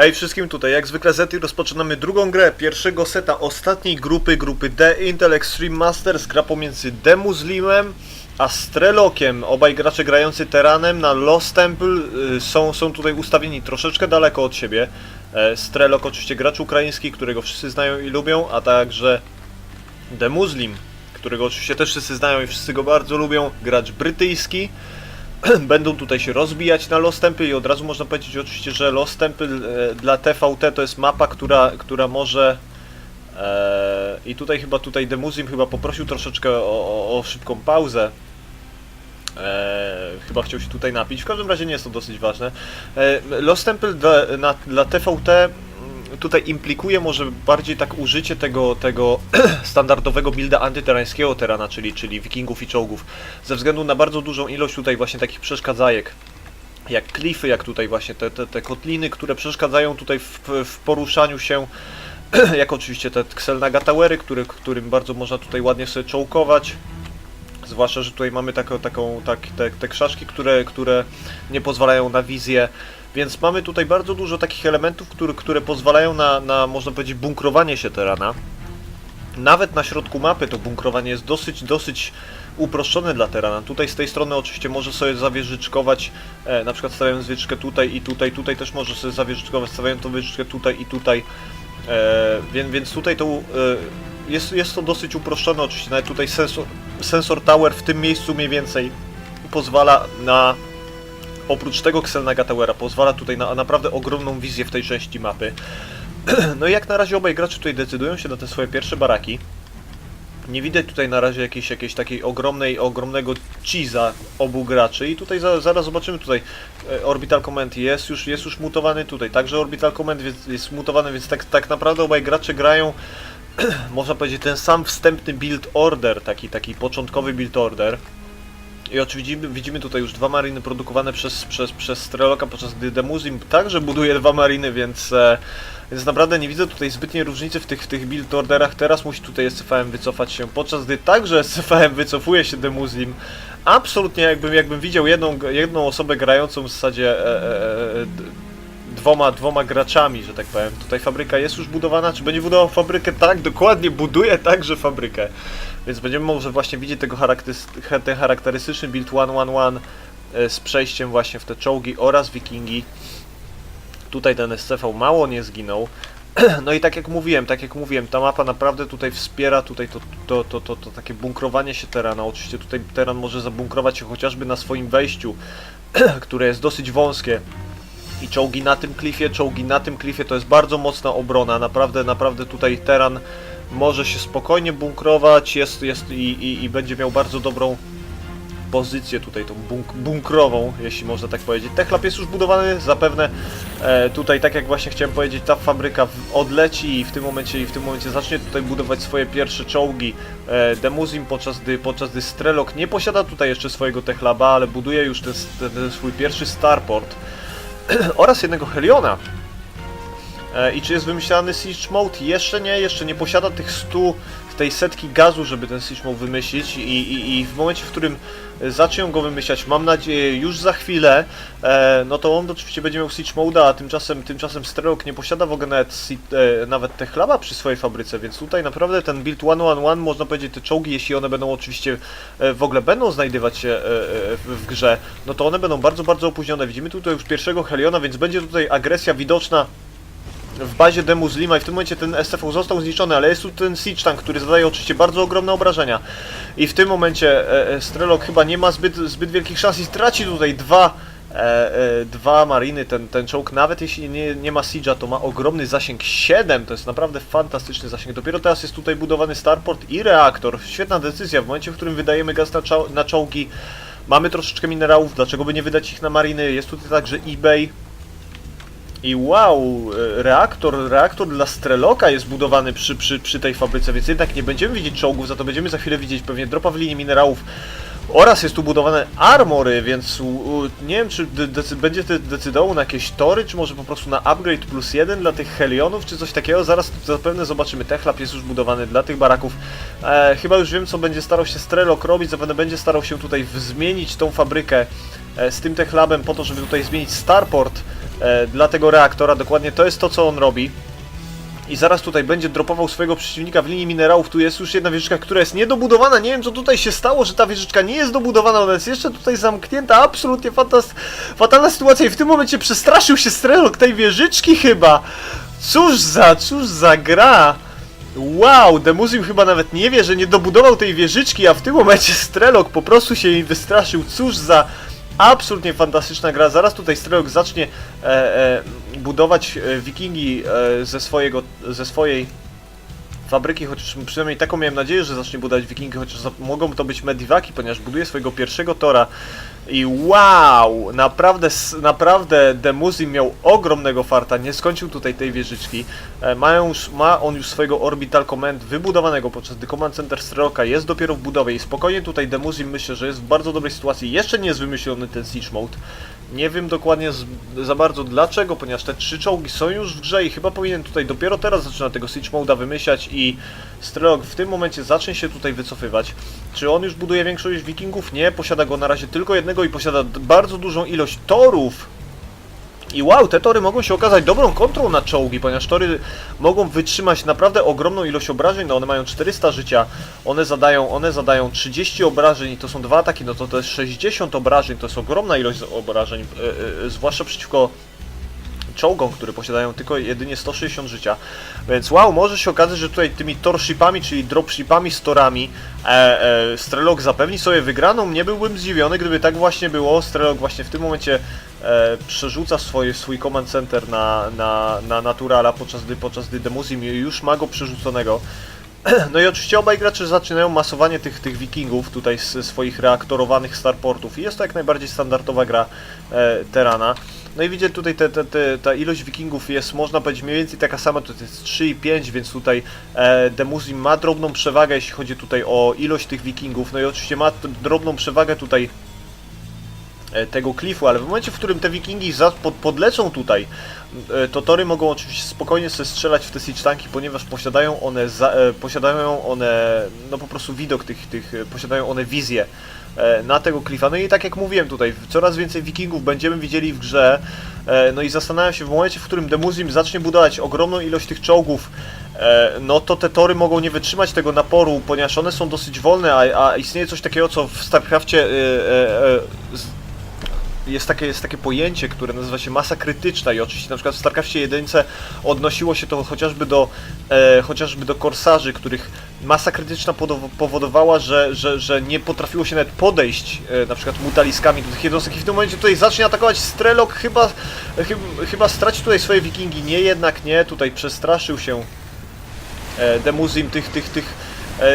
Hej wszystkim tutaj, jak zwykle Zeti rozpoczynamy drugą grę pierwszego seta ostatniej grupy, grupy D Intel Extreme Masters, gra pomiędzy Demuslimem a Strelokiem. Obaj gracze grający Teranem na Lost Temple y, są, są tutaj ustawieni troszeczkę daleko od siebie. E, Strelok oczywiście gracz ukraiński, którego wszyscy znają i lubią, a także Demuslim, którego oczywiście też wszyscy znają i wszyscy go bardzo lubią, gracz brytyjski. Będą tutaj się rozbijać na Lost Temple i od razu można powiedzieć oczywiście, że Lost Temple e, dla TVT to jest mapa, która, która może e, i tutaj chyba tutaj Demuzim chyba poprosił troszeczkę o, o, o szybką pauzę. E, chyba chciał się tutaj napić. W każdym razie nie jest to dosyć ważne. E, Lost Temple dla, na, dla TVT tutaj implikuje może bardziej tak użycie tego, tego standardowego builda antyterańskiego terana, czyli, czyli wikingów i czołgów, ze względu na bardzo dużą ilość tutaj właśnie takich przeszkadzajek. Jak klify, jak tutaj właśnie te, te, te kotliny, które przeszkadzają tutaj w, w poruszaniu się, jak oczywiście te Xelnaga Towery, który, którym bardzo można tutaj ładnie sobie czołkować. Zwłaszcza, że tutaj mamy taką, taką, tak, te, te które, które nie pozwalają na wizję. Więc mamy tutaj bardzo dużo takich elementów, które, które pozwalają na, na, można powiedzieć, bunkrowanie się terana. Nawet na środku mapy to bunkrowanie jest dosyć, dosyć uproszczone dla terana. Tutaj z tej strony oczywiście może sobie zawieżyczkować, e, na przykład stawiając wieżyczkę tutaj i tutaj, tutaj też może sobie zawieżyczkować, stawiając tą wieżyczkę tutaj i tutaj. E, więc, więc tutaj to e, jest, jest to dosyć uproszczone oczywiście, nawet tutaj sensor, sensor tower w tym miejscu mniej więcej pozwala na oprócz tego Xelnaga Towera pozwala tutaj na naprawdę ogromną wizję w tej części mapy. No i jak na razie obaj gracze tutaj decydują się na te swoje pierwsze baraki. Nie widać tutaj na razie jakiejś, jakiejś takiej ogromnej, ogromnego cheese'a obu graczy i tutaj za, zaraz zobaczymy tutaj e, Orbital Command jest już, jest już mutowany tutaj, także Orbital Command jest, jest mutowany, więc tak, tak naprawdę obaj gracze grają można powiedzieć ten sam wstępny build order, taki, taki początkowy build order. I oczywiście widzimy tutaj już dwa mariny produkowane przez, przez, przez Streloka, podczas gdy Demuzim także buduje dwa mariny, więc, e, więc naprawdę nie widzę tutaj zbytniej różnicy w tych, w tych build orderach. Teraz musi tutaj SCVM wycofać się, podczas gdy także SCVM wycofuje się Demuzim. Absolutnie jakbym, jakbym widział jedną, jedną osobę grającą w zasadzie e, e, e, dwoma, dwoma graczami, że tak powiem. Tutaj fabryka jest już budowana, czy będzie budował fabrykę? Tak, dokładnie, buduje także fabrykę. Więc będziemy może właśnie widzieć tego he- ten charakterystyczny build 1-1-1 e, z przejściem właśnie w te czołgi oraz wikingi. Tutaj ten SCV mało nie zginął. No i tak jak mówiłem, tak jak mówiłem, ta mapa naprawdę tutaj wspiera tutaj to, to, to, to, to takie bunkrowanie się terana. Oczywiście tutaj teran może zabunkrować się chociażby na swoim wejściu, które jest dosyć wąskie. I czołgi na tym klifie, czołgi na tym klifie to jest bardzo mocna obrona. Naprawdę, naprawdę tutaj teran może się spokojnie bunkrować, jest, jest i, i, i będzie miał bardzo dobrą pozycję tutaj, tą bunk bunkrową, jeśli można tak powiedzieć. Techlab jest już budowany, zapewne e, tutaj, tak jak właśnie chciałem powiedzieć, ta fabryka odleci i w tym momencie, i w tym momencie zacznie tutaj budować swoje pierwsze czołgi. E, Demuzim, podczas gdy, podczas gdy Strelok nie posiada tutaj jeszcze swojego Techlaba, ale buduje już ten, ten, ten swój pierwszy Starport oraz jednego Heliona. E, I czy jest wymyślany Siege Mode? Jeszcze nie, jeszcze nie posiada tych 100, tej setki gazu, żeby ten Siege Mode wymyślić i, i, i w momencie, w którym e, zaczną go wymyślać, mam nadzieję już za chwilę, e, no to on oczywiście będzie miał Siege Mode, a tymczasem, tymczasem Strelok nie posiada w ogóle nawet, e, nawet Techlaba przy swojej fabryce, więc tutaj naprawdę ten build 1-1-1, można powiedzieć, te czołgi, jeśli one będą oczywiście e, w ogóle będą znajdywać się e, e, w, w grze, no to one będą bardzo, bardzo opóźnione. Widzimy tutaj już pierwszego Heliona, więc będzie tutaj agresja widoczna w bazie Demuzlima i w tym momencie ten STV został zniszczony, ale jest tu ten Siege Tank, który zadaje oczywiście bardzo ogromne obrażenia. I w tym momencie e, e, Strelok chyba nie ma zbyt, zbyt wielkich szans i straci tutaj dwa, e, e, dwa mariny, ten, ten czołg, nawet jeśli nie, nie ma Siege'a, to ma ogromny zasięg 7, to jest naprawdę fantastyczny zasięg. Dopiero teraz jest tutaj budowany Starport i reaktor. Świetna decyzja, w momencie, w którym wydajemy gaz na, czo- na czołgi, mamy troszeczkę minerałów, dlaczego by nie wydać ich na mariny, jest tutaj także eBay, i wow, e, reaktor, reaktor dla Streloka jest budowany przy, przy, przy tej fabryce, więc jednak nie będziemy widzieć czołgów, za to będziemy za chwilę widzieć pewnie dropa w linii minerałów. Oraz jest tu budowane armory, więc nie wiem, czy de, decy, będzie decydował na jakieś tory, czy może po prostu na upgrade plus jeden dla tych Helionów, czy coś takiego. Zaraz zapewne zobaczymy. Techlab jest już budowany dla tych baraków. E, chyba już wiem, co będzie starał się Strelok robić. Zapewne będzie starał się tutaj zmienić tą fabrykę e, z tym Techlabem po to, żeby tutaj zmienić Starport dla tego reaktora. Dokładnie to jest to, co on robi. I zaraz tutaj będzie dropował swojego przeciwnika w linii minerałów. Tu jest już jedna wieżyczka, która jest niedobudowana. Nie wiem, co tutaj się stało, że ta wieżyczka nie jest dobudowana. Ona jest jeszcze tutaj zamknięta. Absolutnie fatalna sytuacja. I w tym momencie przestraszył się Strelok tej wieżyczki chyba. Cóż za, cóż za gra. Wow, The Museum chyba nawet nie wie, że nie dobudował tej wieżyczki, a w tym momencie Strelok po prostu się jej wystraszył. Cóż za absolutnie fantastyczna gra. Zaraz tutaj Strelok zacznie e, e, budować e, wikingi e, ze, swojego, ze swojej fabryki, chociaż przynajmniej taką miałem nadzieję, że zacznie budować wikingi, chociaż mogą to być mediwaki, ponieważ buduje swojego pierwszego tora i wow, naprawdę, naprawdę Museum miał ogromnego farta, nie skończył tutaj tej wieżyczki. E, mają ma on już swojego Orbital Command wybudowanego, podczas gdy Command Center Stroka jest dopiero w budowie i spokojnie tutaj Museum myślę, że jest w bardzo dobrej sytuacji. Jeszcze nie jest wymyślony ten Siege Mode. Nie wiem dokładnie z, za bardzo dlaczego, ponieważ te trzy czołgi są już w grze i chyba powinien tutaj dopiero teraz zaczyna tego Siege Mode'a wymyślać i Strelok w tym momencie zacznie się tutaj wycofywać. Czy on już buduje większość wikingów? Nie, posiada go na razie tylko jednego i posiada bardzo dużą ilość torów. I wow, te tory mogą się okazać dobrą kontrą na czołgi, ponieważ tory mogą wytrzymać naprawdę ogromną ilość obrażeń, no one mają 400 życia, one zadają, one zadają 30 obrażeń i to są dwa ataki, no to to jest 60 obrażeń, to jest ogromna ilość obrażeń, e, e, zwłaszcza przeciwko czołgom, które posiadają tylko jedynie 160 życia. Więc wow, może się okazać, że tutaj tymi torshipami, czyli dropshipami z torami e, e, Strelok zapewni sobie wygraną. Nie byłbym zdziwiony, gdyby tak właśnie było. Strelok właśnie w tym momencie e, przerzuca swoje, swój command center na, na, na Naturala, podczas gdy, podczas gdy Demusim już ma go przerzuconego. No i oczywiście obaj gracze zaczynają masowanie tych, tych wikingów tutaj z swoich reaktorowanych starportów i jest to jak najbardziej standardowa gra e, Terana. No i widzicie tutaj te, te, te, ta ilość wikingów jest, można powiedzieć, mniej więcej taka sama, to jest 3 i 5, więc tutaj e, Demusim ma drobną przewagę, jeśli chodzi tutaj o ilość tych wikingów, no i oczywiście ma drobną przewagę tutaj tego klifu, ale w momencie, w którym te wikingi podlecą tutaj, e, to tory mogą oczywiście spokojnie sobie strzelać w te siege tanki, ponieważ posiadają one, e, posiadają one, no po prostu widok tych, tych e, posiadają one wizję e, na tego klifa. No i tak jak mówiłem tutaj, coraz więcej wikingów będziemy widzieli w grze, e, no i zastanawiam się w momencie, w którym Demusim zacznie budować ogromną ilość tych czołgów, e, no to te tory mogą nie wytrzymać tego naporu, ponieważ one są dosyć wolne, a, a istnieje coś takiego, co w StarCraftie e, e, e, jest takie, jest takie pojęcie, które nazywa się masa krytyczna i oczywiście na przykład w StarCraftie 1 odnosiło się to chociażby do, e, chociażby do korsarzy, których masa krytyczna powodowała, że, że, że nie potrafiło się nawet podejść e, na przykład mutaliskami do tych jednostek. I w tym momencie tutaj zacznie atakować Strelok, chyba, chyba, chyba straci tutaj swoje wikingi, nie jednak nie, tutaj przestraszył się e, Demusim tych, tych, tych,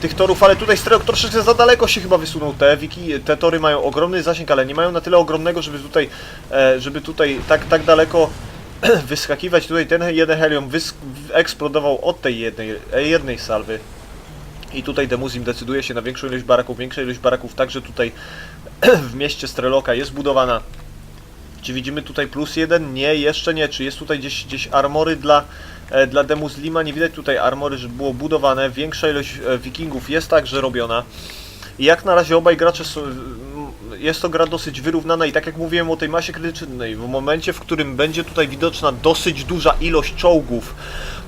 tych torów, ale tutaj Strelok troszeczkę za daleko się chyba wysunął. Te, wiki, te tory mają ogromny zasięg, ale nie mają na tyle ogromnego, żeby tutaj, e, żeby tutaj tak, tak daleko wyskakiwać. Tutaj ten jeden helium eksplodował od tej jednej, e, jednej salwy. I tutaj Demusim decyduje się na większą ilość baraków. Większa ilość baraków także tutaj w mieście Streloka jest budowana. Czy widzimy tutaj plus jeden? Nie, jeszcze nie. Czy jest tutaj gdzieś, gdzieś armory dla, e, dla Demuslima? Nie widać tutaj armory, że było budowane. Większa ilość e, wikingów jest także robiona. I jak na razie obaj gracze są, jest to gra dosyć wyrównana i tak jak mówiłem o tej masie krytycznej, w momencie w którym będzie tutaj widoczna dosyć duża ilość czołgów,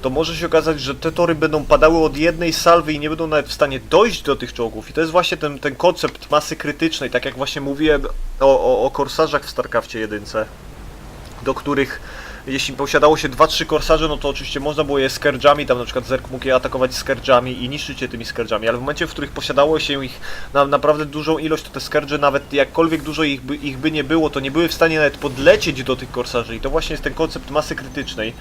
to może się okazać, że te tory będą padały od jednej salwy i nie będą nawet w stanie dojść do tych czołgów. I to jest właśnie ten, ten koncept masy krytycznej, tak jak właśnie mówiłem o, o, o korsarzach w StarCraftie 1 do których jeśli posiadało się 2-3 korsarze, no to oczywiście można było je skerżami, tam na przykład Zerk mógł je atakować skerżami i niszczyć je tymi skerżami, ale w momencie, w których posiadało się ich na naprawdę dużą ilość, to te skerdże nawet jakkolwiek dużo ich by, ich by nie było, to nie były w stanie nawet podlecieć do tych korsarzy i to właśnie jest ten koncept masy krytycznej.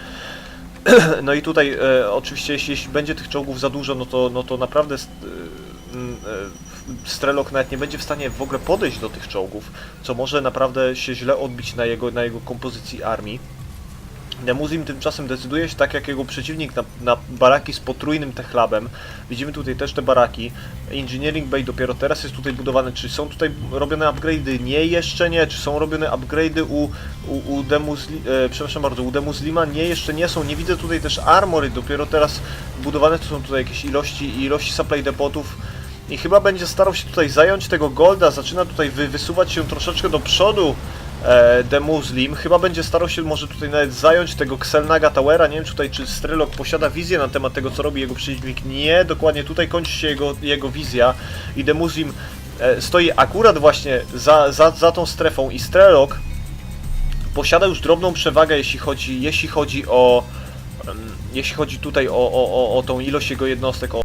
No i tutaj e, oczywiście jeśli, jeśli będzie tych czołgów za dużo, no to, no to naprawdę e, e, Strelok nawet nie będzie w stanie w ogóle podejść do tych czołgów, co może naprawdę się źle odbić na jego, na jego kompozycji armii. Nemusim tymczasem decyduje się tak jak jego przeciwnik na, na baraki z potrójnym techlabem. Widzimy tutaj też te baraki. Engineering Bay dopiero teraz jest tutaj budowane. Czy są tutaj robione upgrade'y? Nie, jeszcze nie. Czy są robione upgrade'y u, u, u Demusli, e, przepraszam bardzo, u Demuslima? Nie, jeszcze nie są. Nie widzę tutaj też armory. Dopiero teraz budowane to są tutaj jakieś ilości, ilości supply depotów. I chyba będzie starał się tutaj zająć tego golda. Zaczyna tutaj wy, wysuwać się troszeczkę do przodu. E, The Muslim. Chyba będzie starał się może tutaj nawet zająć tego Xelnaga Towera. Nie wiem tutaj, czy Strelok posiada wizję na temat tego, co robi jego przeciwnik. Nie, dokładnie tutaj kończy się jego, jego wizja i The Muslim e, stoi akurat właśnie za, za, za tą strefą i Strelok posiada już drobną przewagę, jeśli chodzi, jeśli chodzi o jeśli chodzi tutaj o, o, o, o tą ilość jego jednostek, o